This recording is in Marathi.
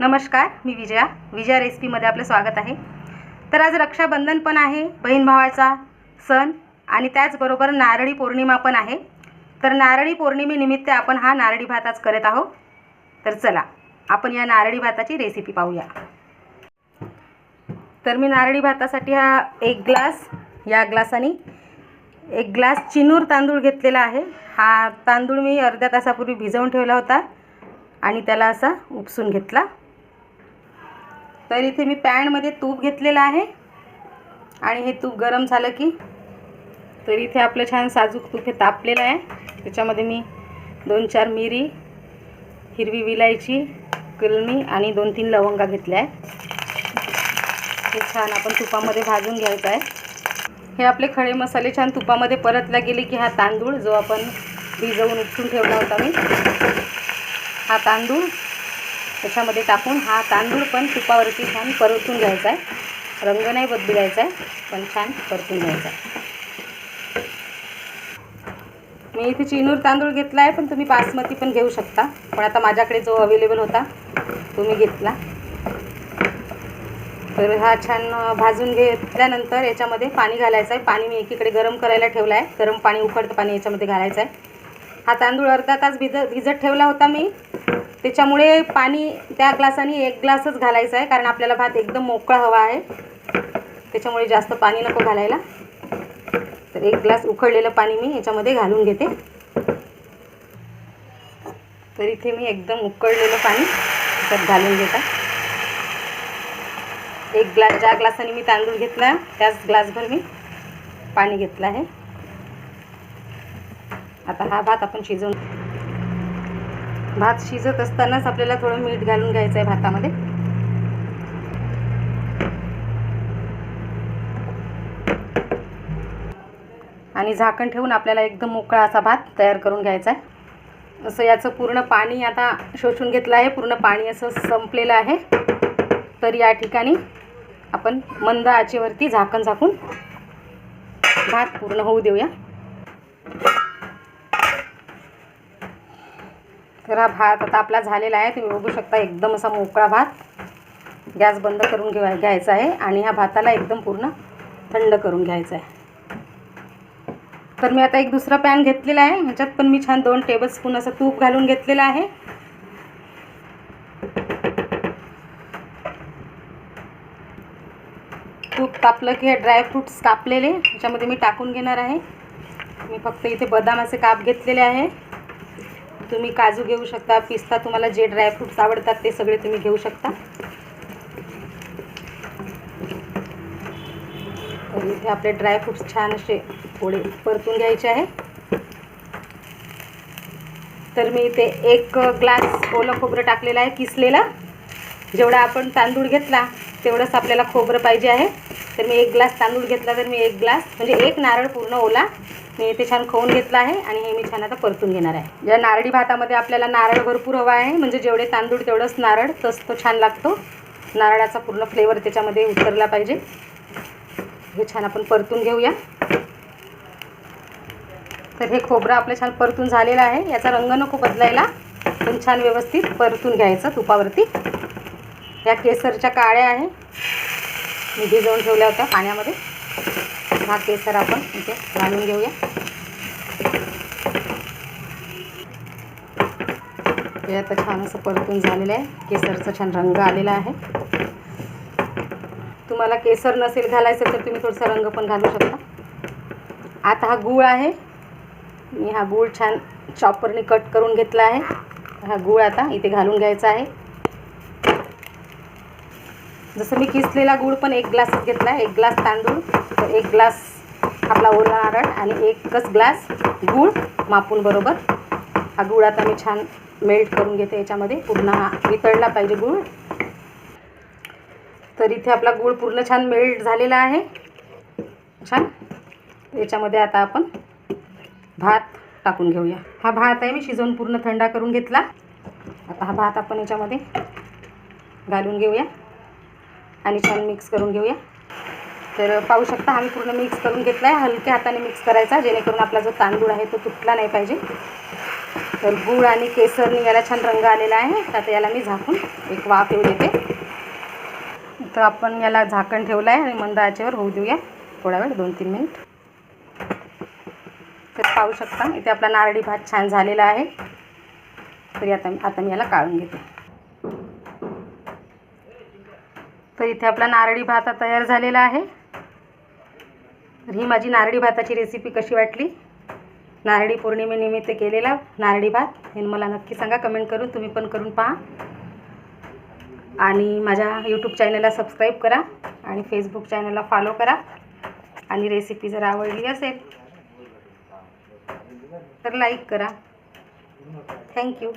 नमस्कार मी विजया. विजया रेसिपीमध्ये आपलं स्वागत आहे. तर आज रक्षाबंधन पण आहे बहीण भावाचा सण आणि त्याचबरोबर नारळी पौर्णिमा पण आहे. तर नारळी पौर्णिमेनिमित्त आपण हा नारळी भात आज करत आहोत. तर चला आपण या नारळी भाताची रेसिपी पाहूया. तर मी नारळी भातासाठी हा एक ग्लास या ग्लासाने एक ग्लास चिनूर तांदूळ घेतलेला आहे. हा तांदूळ मी अर्ध्या तासापूर्वी भिजवून ठेवला होता आणि त्याला असा उपसून घेतला. तर इथे मी पॅनमध्ये तूप घेतलेलं आहे. आणि हे तूप गरम झालं की तर इथे आपलं छान साजूक तूप हे तापलेलं आहे. त्याच्यामध्ये मी दोन चार मिरी हिरवी विलायची कलमी आणि दोन तीन लवंगा घेतल्या आहे हे छान आपण तुपामध्ये भाजून घ्यायचं आहे. हे आपले खडे मसाले छान तुपामध्ये परतला गेले की हा तांदूळ जो आपण भिजवून उपसून ठेवला होता मी हा तांदूळ त्याच्यामध्ये टाकून हा तांदूळ पण तुपावरती छान परतून घ्यायचा आहे. रंग नाही बदलायचा आहे पण छान परतून घ्यायचा आहे. मी इथे चिनूर तांदूळ घेतला आहे पण तुम्ही बासमती पण घेऊ शकता. पण आता माझ्याकडे जो अवेलेबल होता तुम्ही घेतला. तर हा छान भाजून घेतल्यानंतर याच्यामध्ये पाणी घालायचं आहे. पाणी मी एकीकडे गरम करायला ठेवलं आहे. गरम पाणी उकडतं पाणी याच्यामध्ये घालायचं आहे. हा तांदूळ अर्धा तास भिज भिजत ठेवला होता मी. त्याच्यामुळे पाणी त्या ग्लासाने एक ग्लासच घालायचा आहे कारण आपल्याला भात एकदम मोकळा हवा आहे. त्याच्यामुळे जास्त पाणी नको घालायला. तर एक ग्लास उकळलेलं पाणी मी याच्यामध्ये घालून घेते. तर इथे मी एकदम उकळलेलं पाणी त्याच्यात घालून घेता. एक ग्लास ज्या ग्लासाने मी तांदूळ घेतला त्याच ग्लासभर मी पाणी घेतलं आहे. आता हा भात आपण शिजवून भात शिजत असतानाच आपल्याला थोडं मीठ घालून घ्यायचं आहे भातामध्ये. आणि झाकण ठेवून आपल्याला एकदम मोकळा असा भात तयार करून घ्यायचा आहे असं याचं पूर्ण पाणी आता शोषून घेतलं आहे. पूर्ण पाणी असं संपलेलं आहे. तर या ठिकाणी आपण मंद आचेवरती झाकण झाकून भात पूर्ण होऊ देऊया. तर हा भात आता आपला झालेला आहे. तुम्ही बघू शकता एकदम असा मोकळा भात. गॅस बंद करून घेवा घ्यायचा आहे. आणि ह्या भाताला एकदम पूर्ण थंड करून घ्यायचा आहे. तर मी आता एक दुसरा पॅन घेतलेला आहे. ह्याच्यात पण मी छान दोन टेबलस्पून असं तूप घालून घेतलेलं आहे. तूप कापलं की हे ड्रायफ्रूट्स कापलेले. ह्याच्यामध्ये मी टाकून घेणार आहे. मी फक्त इथे बदामाचे काप घेतलेले आहे. तुम्ही काजू घेऊ शकता पिस्ता तुम्हाला जे ड्रायफ्रूट्स आवडतात ते सगळे तुम्ही घेऊ शकता. तर इथे आपले ड्रायफ्रूट्स छान असे थोडे परतून घ्यायचे आहे. तर मी इथे एक ग्लास ओलं खोबरं टाकलेलं आहे किसलेला. जेवढा आपण तांदूळ घेतला तेवढंच आपल्याला खोबरं पाहिजे आहे. तर मी एक ग्लास तांदूळ घेतला तर मी एक ग्लास म्हणजे एक नारळ पूर्ण ओला. मी इथे छान खवून घेतलं आहे आणि हे मी छान आता परतून घेणार आहे. या नारळी भातामध्ये आपल्याला नारळ भरपूर हवा आहे म्हणजे जेवढे तांदूळ तेवढंच नारळ तस तो छान लागतो. नारळाचा पूर्ण फ्लेवर त्याच्यामध्ये उतरला पाहिजे. हे छान आपण परतून घेऊया. तर हे खोबरं आपलं छान परतून झालेलं आहे. याचा रंग नको बदलायला पण छान व्यवस्थित परतून घ्यायचं तुपावरती. या केसरच्या काळ्या आहे. मी भिजवून ठेवल्या होत्या पाण्यामध्ये. हा केसर आपण इथे घालून घेऊया. हे आता छान असं परतून झालेलं आहे. केसरचा छान रंग आलेला आहे. तुम्हाला केसर नसेल घालायचं तर तुम्ही थोडासा रंग पण घालू शकता. आता हा गूळ आहे. मी हा गूळ छान चॉपरने कट करून घेतला आहे. हा गूळ आता इथे घालून घ्यायचा आहे. जसं मी किसलेला गूळ पण एक ग्लासच घेतला आहे. एक ग्लास तांदूळ तर एक ग्लास आपला ओला नारळ आणि एकच ग्लास गूळ मापून बरोबर. हा गूळ आता मी छान मेल्ट करून घेते याच्यामध्ये. पूर्ण हा वितळला पाहिजे गूळ. तर इथे आपला गूळ पूर्ण छान मेल्ट झालेला आहे. छान. याच्यामध्ये आता आपण भात टाकून घेऊया. हा भात आहे मी शिजवून पूर्ण थंडा करून घेतला. आता हा भात आपण याच्यामध्ये घालून घेऊया. आणि छान मिक्स करून घेऊया. तर पाहू शकता आम्ही पूर्ण मिक्स करून घेतला आहे हलक्या हाताने मिक्स करायचा जेणेकरून आपला जो तांदूळ आहे तो तुटला नाही पाहिजे. तर गूळ आणि केसरनी याला छान रंग आलेला आहे. आता याला मी झाकून एक वाफ येऊ देते. तर आपण याला झाकण ठेवलं आहे आणि मंद आचेवर होऊ देऊया. थोडा वेळ दोन तीन मिनिट तर पाहू शकता इथे आपला नारळी भात छान झालेला आहे. तरी आता आता मी याला काढून घेते. तर इथे आपला नारळी भात तयार झालेला आहे. तर ही माझी नारळी भाताची रेसिपी कशी वाटली? नारळी पौर्णिमेनिमित्त केलेला नारळी भात. हे मला नक्की सांगा कमेंट करून तुम्ही पण करून पहा. आणि माझ्या यूट्यूब चॅनलला सबस्क्राईब करा आणि फेसबुक चॅनलला फॉलो करा. आणि रेसिपी जर आवडली असेल तर लाईक करा. थँक्यू